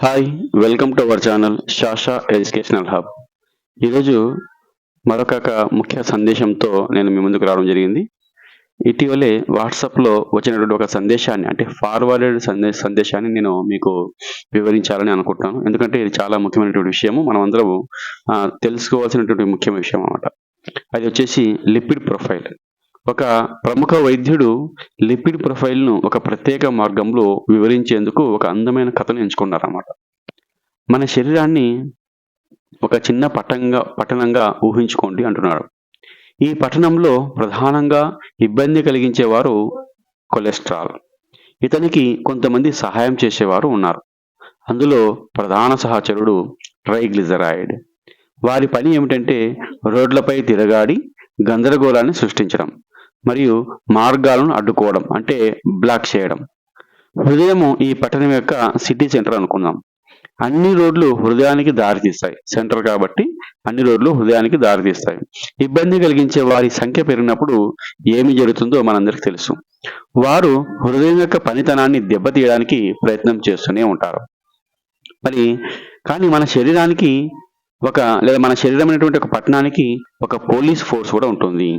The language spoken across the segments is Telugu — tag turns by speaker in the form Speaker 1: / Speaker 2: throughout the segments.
Speaker 1: Hi welcome to our channel Shasha educational hub ఈరోజు మరొక ముఖ్య సందేశంతో నేను మీ ముందుకు రావడం జరిగింది. ఇటీవలే వాట్సాప్లో వచ్చినటువంటి ఒక సందేశాన్ని అంటే ఫార్వర్డెడ్ సందే సందేశాన్ని నేను మీకు వివరించాలని అనుకుంటున్నాను. ఎందుకంటే ఇది చాలా ముఖ్యమైనటువంటి విషయము. మనం అందరం తెలుసుకోవాల్సినటువంటి ముఖ్యమైన విషయం అనమాట అది వచ్చేసి లిపిడ్ ప్రొఫైల్. ఒక ప్రముఖ వైద్యుడు లిపిడ్ ప్రొఫైల్ను ఒక ప్రత్యేక మార్గంలో వివరించేందుకు ఒక అందమైన కథను ఎంచుకున్నారన్నమాట. మన శరీరాన్ని ఒక చిన్న పట్టంగా పట్టణంగా ఊహించుకోండి అంటున్నాడు. ఈ పట్టణంలో ప్రధానంగా ఇబ్బంది కలిగించేవారు కొలెస్ట్రాల్. ఇతనికి కొంతమంది సహాయం చేసేవారు ఉన్నారు. అందులో ప్రధాన సహచరుడు ట్రైగ్లిజరాయిడ్ వారి పని ఏమిటంటే రోడ్లపై తిరగాడి గందరగోళాన్ని సృష్టించడం. మరియు మార్గాలను అడ్డుకోవడం అంటే బ్లాక్ చేయడం. హృదయము ఈ పట్టణం యొక్క సిటీ సెంటర్ అనుకుందాం. అన్ని రోడ్లు హృదయానికి దారితీస్తాయి సెంటర్ కాబట్టి అన్ని రోడ్లు హృదయానికి దారితీస్తాయి ఇబ్బంది కలిగించే వారి సంఖ్య పెరిగినప్పుడు ఏమి జరుగుతుందో మనందరికీ తెలుసు. వారు హృదయం యొక్క పనితనాన్ని దెబ్బతీయడానికి ప్రయత్నం చేస్తూనే ఉంటారు. మరి కానీ మన శరీరానికి ఒక లేదా మన శరీరం అనేటువంటి ఒక పట్టణానికి ఒక పోలీస్ ఫోర్స్ కూడా ఉంటుంది.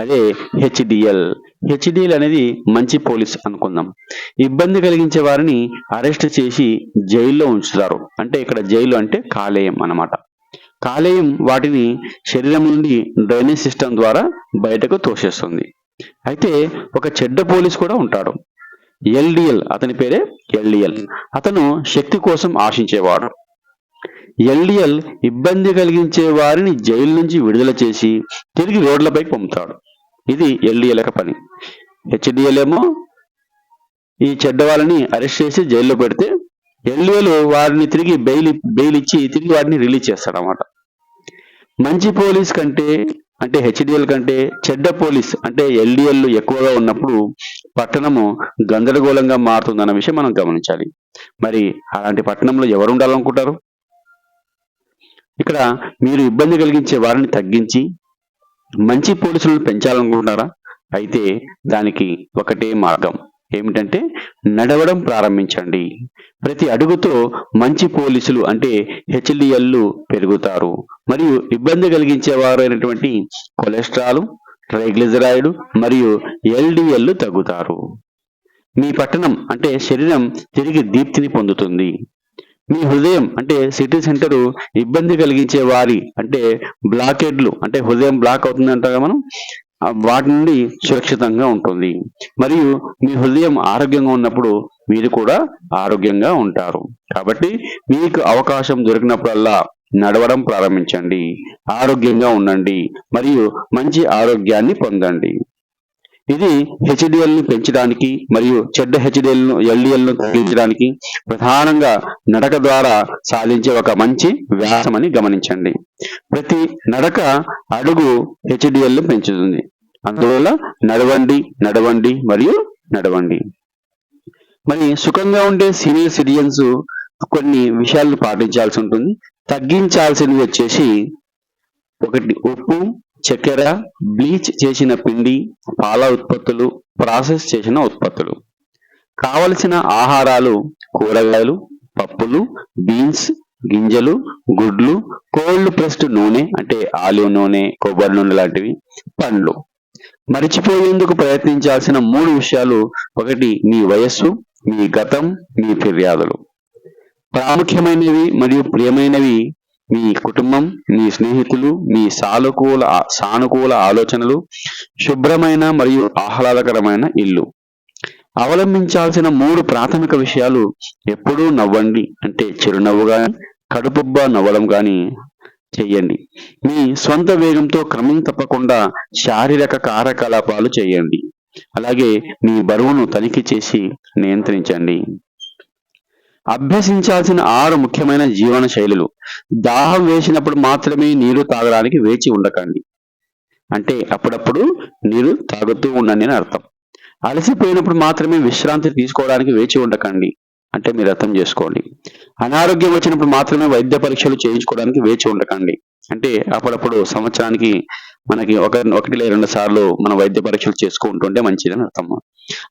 Speaker 1: అదే హెచ్డిఎల్. హెచ్డిఎల్ అనేది మంచి పోలీస్ అనుకుందాం. ఇబ్బంది కలిగించే వారిని అరెస్ట్ చేసి జైల్లో ఉంచుతారు. అంటే ఇక్కడ జైలు అంటే కాలేయం అన్నమాట. కాలేయం వాటిని శరీరం నుండి డ్రైనేజ్ సిస్టమ్ ద్వారా బయటకు తోసేస్తుంది. అయితే ఒక చెడ్డ పోలీస్ కూడా ఉంటాడు. ఎల్డిఎల్. అతని పేరే ఎల్డిఎల్. అతను శక్తి కోసం ఆశించేవాడు. ఎల్డిఎల్ ఇబ్బంది కలిగించే వారిని జైలు నుంచి విడుదల చేసి తిరిగి రోడ్లపైకి పంపుతాడు. ఇది ఎల్డిఎల్ యొక్క పని. హెచ్డిఎల్ ఏమో ఈ చెడ్డ వాళ్ళని అరెస్ట్ చేసి జైల్లో పెడితే ఎల్డిఎల్ వారిని తిరిగి బెయిల్ బెయిల్ ఇచ్చి తిరిగి వారిని రిలీజ్ చేస్తాడు అనమాట మంచి పోలీస్ కంటే అంటే హెచ్డిఎల్ కంటే చెడ్డ పోలీస్ అంటే ఎల్డిఎల్ ఎక్కువగా ఉన్నప్పుడు పట్టణము గందరగోళంగా మారుతుందన్న విషయం మనం గమనించాలి. మరి అలాంటి పట్టణంలో ఎవరు ఉండాలనుకుంటారు? ఇక్కడ మీరు ఇబ్బంది కలిగించే వారిని తగ్గించి మంచి పోలీసులను పెంచాలనుకుంటున్నారా? అయితే దానికి ఒకటే మార్గం. ఏమిటంటే నడవడం ప్రారంభించండి. ప్రతి అడుగుతో మంచి పోలీసులు అంటే హెచ్డిఎల్లు పెరుగుతారు. మరియు ఇబ్బంది కలిగించేవారు అయినటువంటి కొలెస్ట్రాల్ ట్రైగ్లిజరాయిడ్ మరియు ఎల్డిఎల్లు తగ్గుతారు. మీ పట్టణం అంటే శరీరం తిరిగి దీప్తిని పొందుతుంది. మీ హృదయం అంటే సిటీ సెంటరు ఇబ్బంది కలిగించే వారి అంటే బ్లాకెడ్లు అంటే హృదయం బ్లాక్ అవుతుందంటగా మనం? వాటి నుండి సురక్షితంగా ఉంటుంది. మరియు మీ హృదయం ఆరోగ్యంగా ఉన్నప్పుడు మీరు కూడా ఆరోగ్యంగా ఉంటారు. కాబట్టి మీకు అవకాశం దొరికినప్పుడల్లా నడవడం ప్రారంభించండి. ఆరోగ్యంగా ఉండండి. మరియు మంచి ఆరోగ్యాన్ని పొందండి. ఇది హెచ్డిఎల్ని పెంచడానికి మరియు చెడ్డ హెచ్డిఎల్ను ఎల్డిఎల్ను తగ్గించడానికి ప్రధానంగా నడక ద్వారా సాధించే ఒక మంచి వ్యాసమని గమనించండి. ప్రతి నడక అడుగు హెచ్డిఎల్ను పెంచుతుంది. అందువల్ల నడవండి నడవండి మరియు నడవండి. మరి సుఖంగా ఉండే సీనియర్ సిటిజన్స్ కొన్ని విషయాలను పాటించాల్సి ఉంటుంది. తగ్గించాల్సినవి వచ్చేసి ఒకటి ఉప్పు చక్కెర బ్లీచ్ చేసిన పిండి పాల ఉత్పత్తులు ప్రాసెస్ చేసిన ఉత్పత్తులు. కావలసిన ఆహారాలు కూరగాయలు పప్పులు బీన్స్ గింజలు గుడ్లు కోల్డ్ ప్రెస్డ్ నూనె అంటే ఆలివ్ నూనె కొబ్బరి నూనె లాంటివి పండ్లు. మరిచిపోయేందుకు ప్రయత్నించాల్సిన మూడు విషయాలు ఒకటి మీ వయస్సు మీ గతం మీ ఫిర్యాదులు. ప్రాముఖ్యమైనవి మరియు ప్రియమైనవి మీ కుటుంబం మీ స్నేహితులు మీ సానుకూల సానుకూల ఆలోచనలు శుభ్రమైన మరియు ఆహ్లాదకరమైన ఇల్లు. అవలంబించాల్సిన మూడు ప్రాథమిక విషయాలు ఎప్పుడూ నవ్వండి. అంటే చిరునవ్వు కానీ కడుపుబ్బా నవ్వడం కానీ చెయ్యండి. మీ స్వంత వేగంతో క్రమం తప్పకుండా శారీరక కార్యకలాపాలు చేయండి. అలాగే మీ బరువును తనిఖీ చేసి నియంత్రించండి. అభ్యసించాల్సిన ఆరు ముఖ్యమైన జీవన శైలులు. దాహం వేసినప్పుడు మాత్రమే నీరు తాగడానికి వేచి ఉండకండి. అంటే అప్పుడప్పుడు నీరు తాగుతూ ఉండండి అని అర్థం. అలసిపోయినప్పుడు మాత్రమే విశ్రాంతి తీసుకోవడానికి వేచి ఉండకండి. అంటే మీరు అర్థం చేసుకోండి. అనారోగ్యం వచ్చినప్పుడు మాత్రమే వైద్య పరీక్షలు చేయించుకోవడానికి వేచి ఉండకండి. అంటే అప్పుడప్పుడు సంవత్సరానికి మనకి ఒక ఒకటి లేదా రెండు సార్లు మన వైద్య పరీక్షలు చేసుకుంటుంటే మంచిదని అర్థం.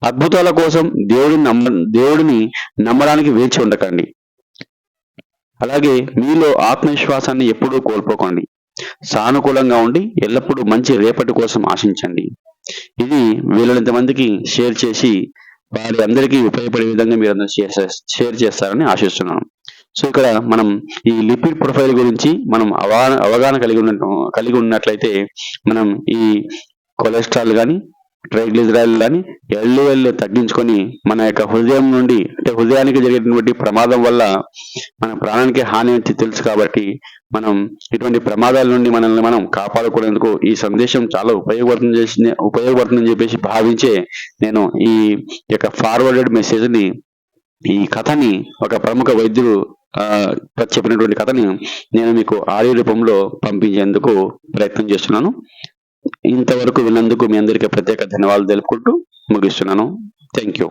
Speaker 1: అద్భుతాల కోసం దేవుడిని నమ్మ దేవుడిని నమ్మడానికి వేచి ఉండకండి. అలాగే మీలో ఆత్మవిశ్వాసాన్ని ఎప్పుడూ కోల్పోకండి. సానుకూలంగా ఉండి ఎల్లప్పుడూ మంచి రేపటి కోసం ఆశించండి. ఇది వీలైనంత మందికి షేర్ చేసి వారి అందరికీ ఉపయోగపడే విధంగా మీరు అందరూ షేర్ షేర్ చేస్తారని ఆశిస్తున్నాను. సో ఇక్కడ మనం ఈ లిపిడ్ ప్రొఫైల్ గురించి మనం అవగాహన అవగాహన కలిగి ఉన్న కలిగి ఉన్నట్లయితే మనం ఈ కొలెస్ట్రాల్ కానీ ట్రైగ్లిజరాయిల్ కానీ ఎల్డిఎల్ తగ్గించుకొని మన యొక్క హృదయం నుండి అంటే హృదయానికి జరిగేటువంటి ప్రమాదం వల్ల మన ప్రాణానికి హాని అని తెలుసు కాబట్టి మనం ఇటువంటి ప్రమాదాల నుండి మనల్ని మనం కాపాడుకునేందుకు ఈ సందేశం చాలా ఉపయోగపడుతుంది చేసింది ఉపయోగపడుతుందని చెప్పేసి భావించే నేను ఈ యొక్క ఫార్వర్డెడ్ మెసేజ్ని ఈ కథని ఒక ప్రముఖ వైద్యుడు చెప్పినటువంటి కథని నేను మీకు ఆడియో రూపంలో పంపించేందుకు ప్రయత్నం చేస్తున్నాను. ఇంతవరకు విన్నందుకు మీ అందరికీ ప్రత్యేక ధన్యవాదాలు తెలుపుకుంటూ ముగిస్తున్నాను. Thank you